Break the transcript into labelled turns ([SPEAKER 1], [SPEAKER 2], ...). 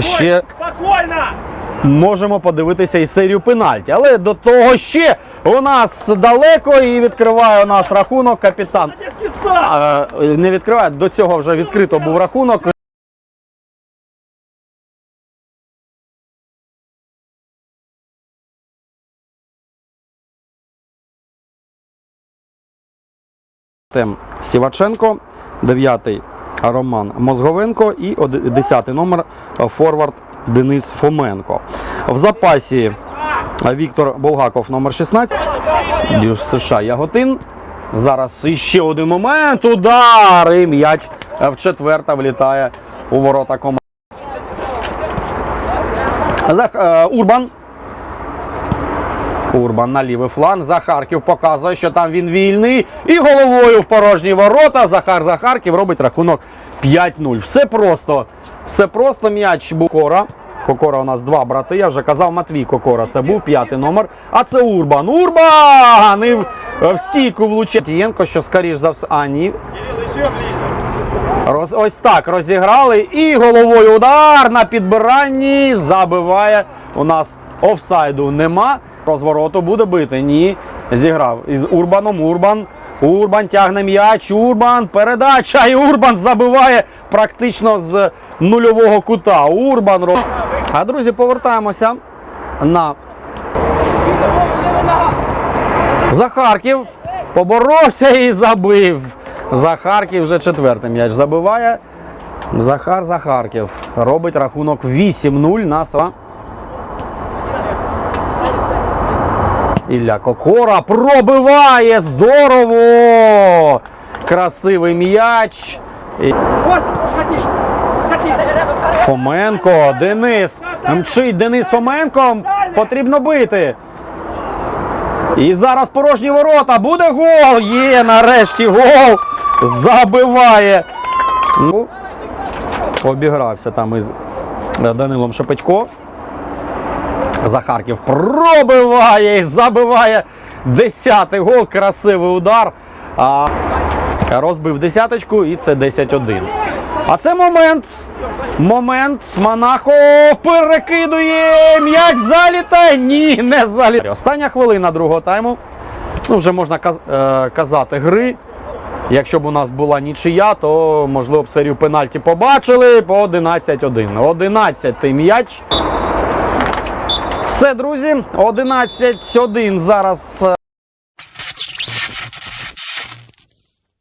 [SPEAKER 1] ще можемо подивитися і серію пенальті. Але до того ще у нас далеко і відкриває у нас рахунок капітан. Не відкриває, до цього вже відкрито був рахунок. Тем Сіваченко, 9 Роман Мозговенко і 10 номер е, форвард Денис Фоменко. В запасі е, Віктор Болгаков, номер 16. Дюс США Яготин. Зараз іще один момент. Удар! І м'яч е, в четверта влітає у ворота команди. Урбан. Урбан на лівий фланг. Захарків показує, що там він вільний. І головою в порожні ворота. Захар Захарків робить рахунок 5-0. Все просто. Все просто м'яч був Кокора. У нас два брати. Я вже казав Матвій Кокора. Це був п'ятий номер. А це Урбан. Урбан! І в, в стійку влучив. Тієнко, що скоріш за все. А, ні. Роз, ось так розіграли. І головою удар на підбиранні забиває. У нас офсайду нема. Розвороту буде бити. Ні. Зіграв із Урбаном. Урбан. Урбан тягне м'яч. Урбан. Передача. І Урбан забиває практично з нульового кута. Урбан. А друзі, повертаємося на Захарків поборовся і забив. Захарків вже четвертий м'яч забиває. Захар Захарків робить рахунок 8-0 на Ілля Кокора пробиває здорово! Красивий м'яч. Фоменко, Денис. Мчить Денис Фоменко. Потрібно бити. І зараз порожні ворота. Буде гол. Є нарешті гол. Забиває. Ну, обігрався там із Данилом Шепетько. Захарків пробиває і забиває десятий гол. Красивий удар. А розбив десяточку і це 10-1. А це момент. Момент. Монахов перекидує. М'яч залітає. Ні, не залітає. Остання хвилина другого тайму. Ну, вже можна е, казати гри. Якщо б у нас була нічия, то можливо б серію пенальті побачили по 11-1. 11-й м'яч. Все, друзі, 11-1 зараз. е,